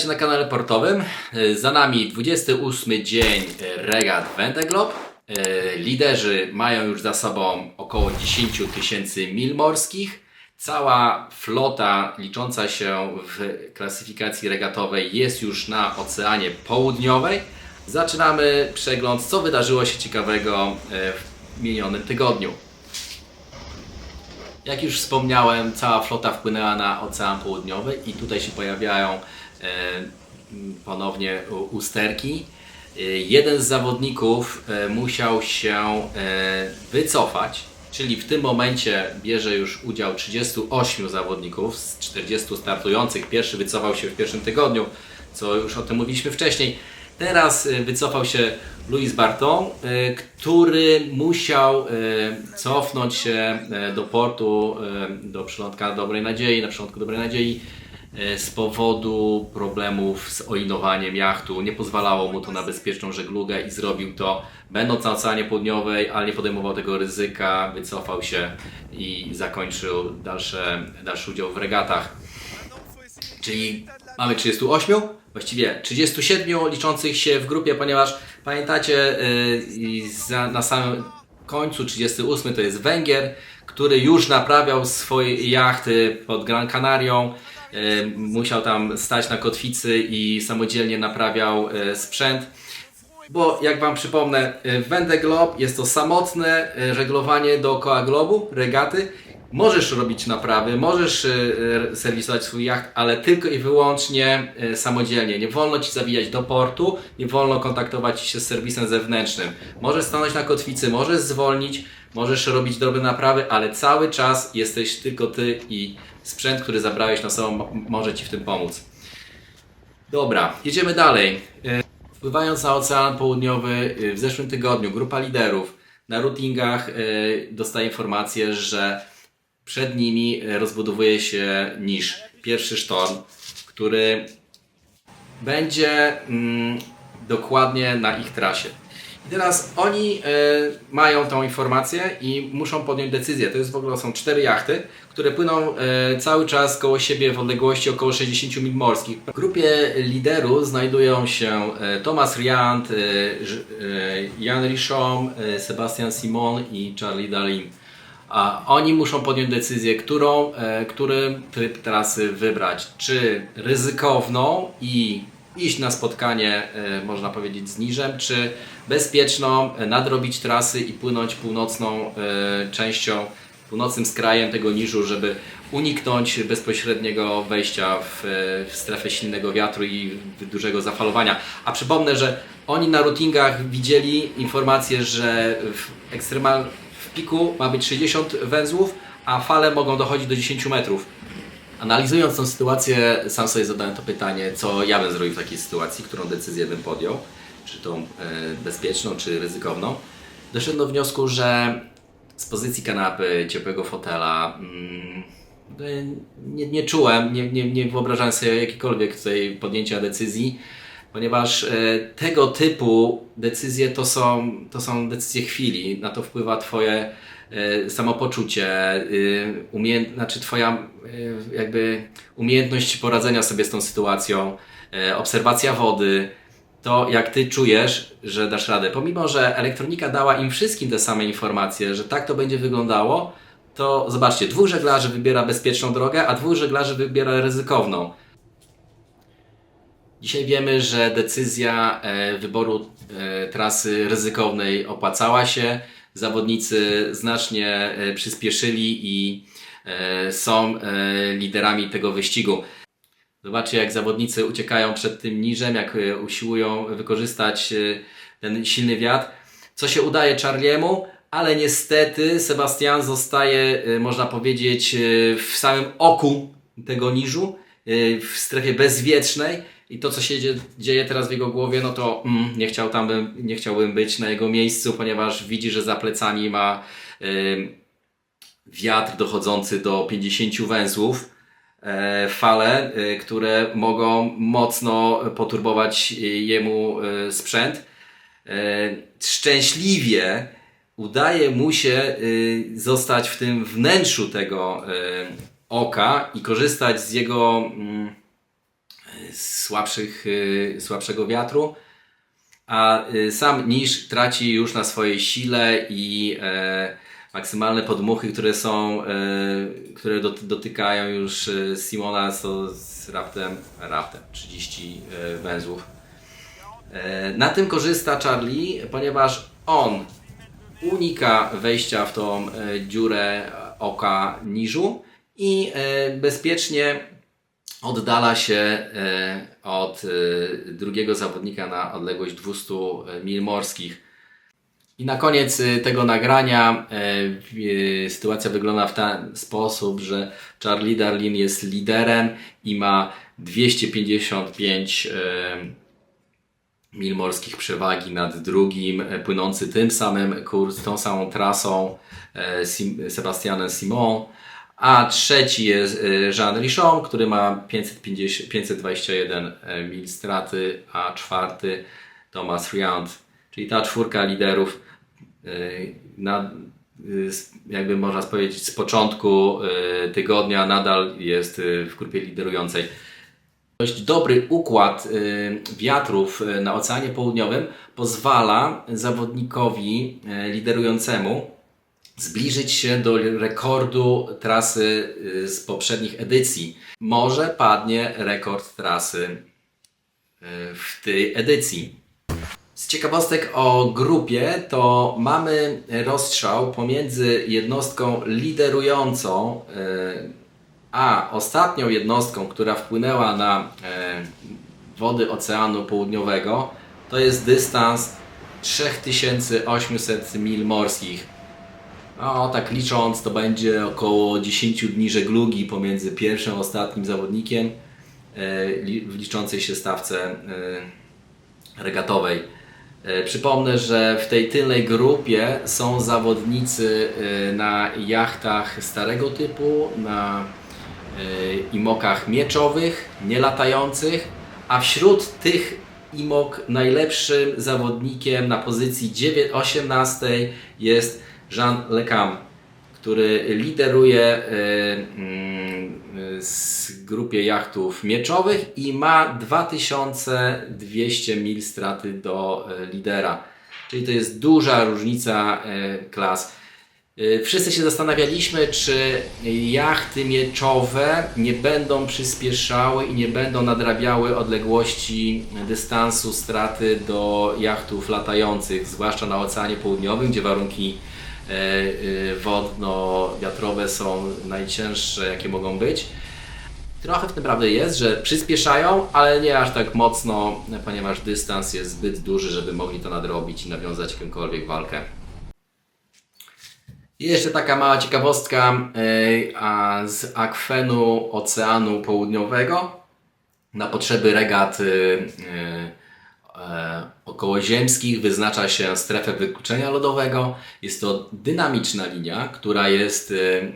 Witajcie na kanale portowym. E, Za nami 28 dzień regat Vendeglob. E, Liderzy mają już za sobą około 10 tysięcy mil morskich. Cała flota licząca się w klasyfikacji regatowej jest już na Oceanie Południowej. Zaczynamy przegląd, co wydarzyło się ciekawego e, w minionym tygodniu. Jak już wspomniałem, cała flota wpłynęła na Ocean Południowy i tutaj się pojawiają ponownie u- usterki. E, jeden z zawodników e, musiał się e, wycofać, czyli w tym momencie bierze już udział 38 zawodników z 40 startujących. Pierwszy wycofał się w pierwszym tygodniu, co już o tym mówiliśmy wcześniej. Teraz e, wycofał się Louis Barton, e, który musiał e, cofnąć się e, do portu, e, do przylądka Dobrej Nadziei, na przylądku Dobrej Nadziei e, z powodu problemów z oinowaniem jachtu. Nie pozwalało mu to na bezpieczną żeglugę i zrobił to będąc na Oceanie Południowej, ale nie podejmował tego ryzyka, wycofał się i zakończył dalsze, dalszy udział w regatach. Czyli mamy 38, właściwie 37 liczących się w grupie, ponieważ pamiętacie, za, na samym końcu 38 to jest Węgier, który już naprawiał swoje jachty pod Gran Canarią. Musiał tam stać na kotwicy i samodzielnie naprawiał yy, sprzęt. Bo jak Wam przypomnę, y, w Vendeglob jest to samotne y, żeglowanie dookoła globu, regaty. Możesz robić naprawy, możesz serwisować swój jacht, ale tylko i wyłącznie samodzielnie. Nie wolno Ci zawijać do portu, nie wolno kontaktować się z serwisem zewnętrznym. Możesz stanąć na kotwicy, możesz zwolnić, możesz robić drobne naprawy, ale cały czas jesteś tylko Ty i sprzęt, który zabrałeś na sobą może Ci w tym pomóc. Dobra, jedziemy dalej. E, Wpływając na Ocean Południowy, e, w zeszłym tygodniu grupa liderów na routingach e, dostaje informację, że przed nimi rozbudowuje się niż pierwszy sztorm, który będzie mm, dokładnie na ich trasie. Teraz oni e, mają tą informację i muszą podjąć decyzję. To jest w ogóle są cztery jachty, które płyną e, cały czas koło siebie w odległości około 60 mil morskich. W grupie liderów znajdują się e, Thomas Riant, Ż- e, Jan Richomme, e, Sebastian Simon i Charlie Dalim. A oni muszą podjąć decyzję, którą, e, który tryb trasy wybrać. Czy ryzykowną i iść na spotkanie, e, można powiedzieć, z niżem, czy bezpieczną, e, nadrobić trasy i płynąć północną e, częścią, północnym skrajem tego niżu, żeby uniknąć bezpośredniego wejścia w, strefę silnego wiatru i dużego zafalowania. A przypomnę, że oni na routingach widzieli informację, że w ekstremal w piku ma być 60 węzłów, a fale mogą dochodzić do 10 metrów. Analizując tą sytuację, sam sobie zadałem to pytanie, co ja bym zrobił w takiej sytuacji, którą decyzję bym podjął, czy tą e, bezpieczną, czy ryzykowną. Doszedłem do wniosku, że z pozycji kanapy, ciepłego fotela, mm, no, nie, nie czułem, nie, nie, nie wyobrażałem sobie jakiejkolwiek tutaj podjęcia decyzji, ponieważ e, tego typu decyzje to są, to są decyzje chwili, na to wpływa Twoje e, samopoczucie, y, umie, znaczy Twoja y, jakby umiejętność poradzenia sobie z tą sytuacją, obserwacja wody, to jak Ty czujesz, że dasz radę. Pomimo, że elektronika dała im wszystkim te same informacje, że tak to będzie wyglądało, to zobaczcie, dwóch żeglarzy wybiera bezpieczną drogę, a dwóch żeglarzy wybiera ryzykowną. Dzisiaj wiemy, że decyzja e, wyboru e, trasy ryzykownej opłacała się. Zawodnicy znacznie e, przyspieszyli i e, są e, liderami tego wyścigu. Zobaczcie, jak zawodnicy uciekają przed tym niżem, jak usiłują wykorzystać ten silny wiatr. Co się udaje Charliemu, ale niestety Sebastian zostaje, można powiedzieć, w samym oku tego niżu, w strefie bezwietrznej. I to, co się dzie- dzieje teraz w jego głowie, no to mm, nie, chciał tam nie chciałbym być na jego miejscu, ponieważ widzi, że za plecami ma e, wiatr dochodzący do 50 węzłów e, fale, e, które mogą mocno poturbować e, jemu e, sprzęt. E, Szczęśliwie udaje mu się e, zostać w tym wnętrzu tego oka i korzystać z jego mm, słabszych, e, słabszego wiatru, a e, sam niż traci już na swojej sile i e, maksymalne podmuchy, które są, e, które dot, dotykają już e, Simona to z raptem, raptem 30 e, węzłów. Na tym korzysta Charlie, ponieważ on unika wejścia w tą dziurę oka niżu i bezpiecznie oddala się e, od e, drugiego zawodnika na odległość 200 mil morskich. I na koniec e, tego nagrania e, e, sytuacja wygląda w ten sposób, że Charlie Darlin jest liderem i ma 255 e, mil morskich przewagi nad drugim, e, płynący tym samym kurs, tą samą trasą e, Sebastianem Simon, a trzeci jest e, Jean Richon, który ma 550, 521 e, mil straty, a czwarty Thomas Riant, czyli ta czwórka liderów e, na, z- jakby można powiedzieć z początku tygodnia nadal jest w grupie liderującej. Dość dobry układ y, wiatrów y, na Oceanie Południowym pozwala zawodnikowi y, liderującemu zbliżyć się do rekordu trasy y, z poprzednich edycji. Może padnie rekord trasy y, w tej edycji. Z ciekawostek o grupie to mamy rozstrzał pomiędzy jednostką liderującą y, a ostatnią jednostką, która wpłynęła na wody Oceanu Południowego, to jest dystans 3800 mil morskich. No, tak licząc, to będzie około 10 dni żeglugi pomiędzy pierwszym a ostatnim zawodnikiem e, w liczącej się stawce e, regatowej. E, Przypomnę, że w tej tylnej grupie są zawodnicy na jachtach starego typu, na imokach mieczowych, nielatających, a wśród tych imok najlepszym zawodnikiem na pozycji 9 18 jest Jean Lecam, który lideruje e, mm, z grupie jachtów mieczowych i ma 2200 mil straty do e, lidera. Czyli to jest duża różnica e, klas. Wszyscy się zastanawialiśmy, czy jachty mieczowe nie będą przyspieszały i nie będą nadrabiały odległości dystansu straty do jachtów latających, zwłaszcza na Oceanie Południowym, gdzie warunki wodno-wiatrowe są najcięższe, jakie mogą być. Trochę w tym prawdy jest, że przyspieszają, ale nie aż tak mocno, ponieważ dystans jest zbyt duży, żeby mogli to nadrobić i nawiązać jakąkolwiek walkę. Jeszcze taka mała ciekawostka e, z akwenu Oceanu Południowego na potrzeby regat e, e, e, okołoziemskich wyznacza się strefę wykluczenia lodowego. Jest to dynamiczna linia, która jest e, e,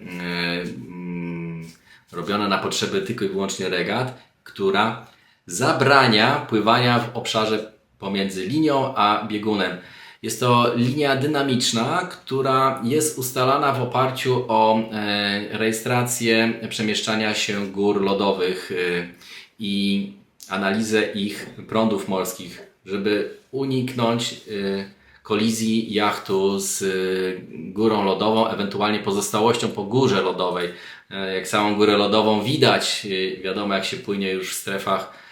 mm, robiona na potrzeby tylko i wyłącznie regat, która zabrania pływania w obszarze pomiędzy linią a biegunem. Jest to linia dynamiczna, która jest ustalana w oparciu o e, rejestrację przemieszczania się gór lodowych i analizę ich prądów morskich, żeby uniknąć e, kolizji jachtu z e, górą lodową, ewentualnie pozostałością po górze lodowej. E, Jak samą górę lodową widać, wiadomo jak się płynie już w strefach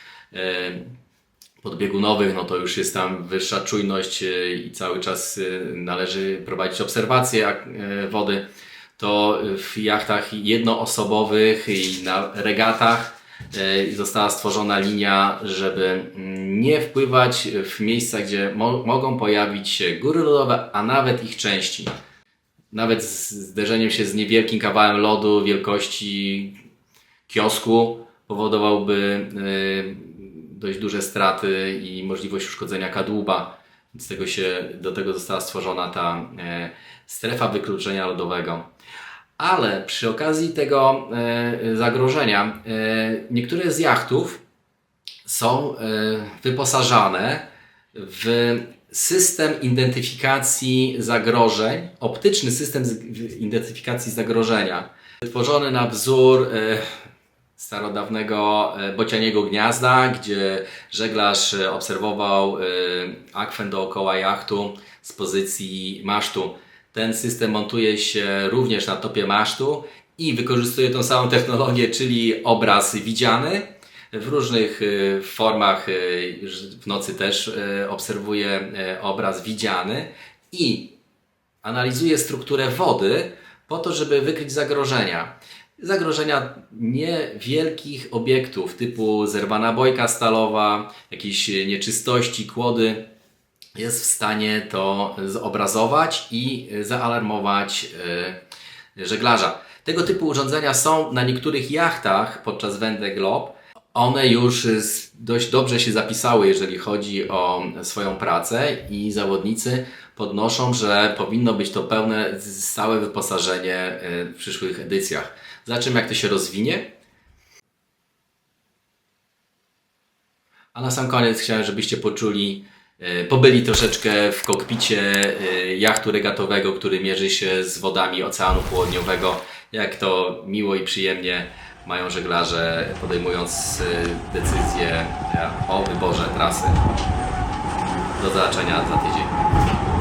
podbiegunowych, no to już jest tam wyższa czujność i cały czas należy prowadzić obserwacje wody. To w jachtach jednoosobowych i na regatach e, została stworzona linia, żeby mm, nie wpływać w miejsca, gdzie mo- mogą pojawić się góry lodowe, a nawet ich części. Nawet zderzeniem się z niewielkim kawałem lodu wielkości kiosku powodowałby e, dość duże straty i możliwość uszkodzenia kadłuba. Z tego się, do tego została stworzona ta e, strefa wykluczenia lodowego. Ale przy okazji tego e, zagrożenia e, niektóre z jachtów są e, wyposażane w system identyfikacji zagrożeń, optyczny system identyfikacji zagrożenia, tworzony na wzór starodawnego bocianiego gniazda, gdzie żeglarz obserwował akwen dookoła jachtu z pozycji masztu. Ten system montuje się również na topie masztu i wykorzystuje tą samą technologię, czyli obraz widziany w różnych e, formach. e, W nocy też e, obserwuje obraz widziany i analizuje strukturę wody po to, żeby wykryć zagrożenia. Zagrożenia niewielkich obiektów typu zerwana bojka stalowa, jakieś nieczystości, kłody. Jest w stanie to zobrazować i zaalarmować e, żeglarza. Tego typu urządzenia są na niektórych jachtach podczas Vendée Globe. One już dość dobrze się zapisały, jeżeli chodzi o swoją pracę i zawodnicy podnoszą, że powinno być to pełne, stałe wyposażenie e, w przyszłych edycjach. Zobaczymy jak to się rozwinie. A na sam koniec chciałem, żebyście poczuli, pobyli troszeczkę w kokpicie e, jachtu regatowego, który mierzy się z wodami Oceanu Południowego. Jak to miło i przyjemnie mają żeglarze podejmując e, decyzję e, o wyborze trasy. Do zobaczenia za tydzień.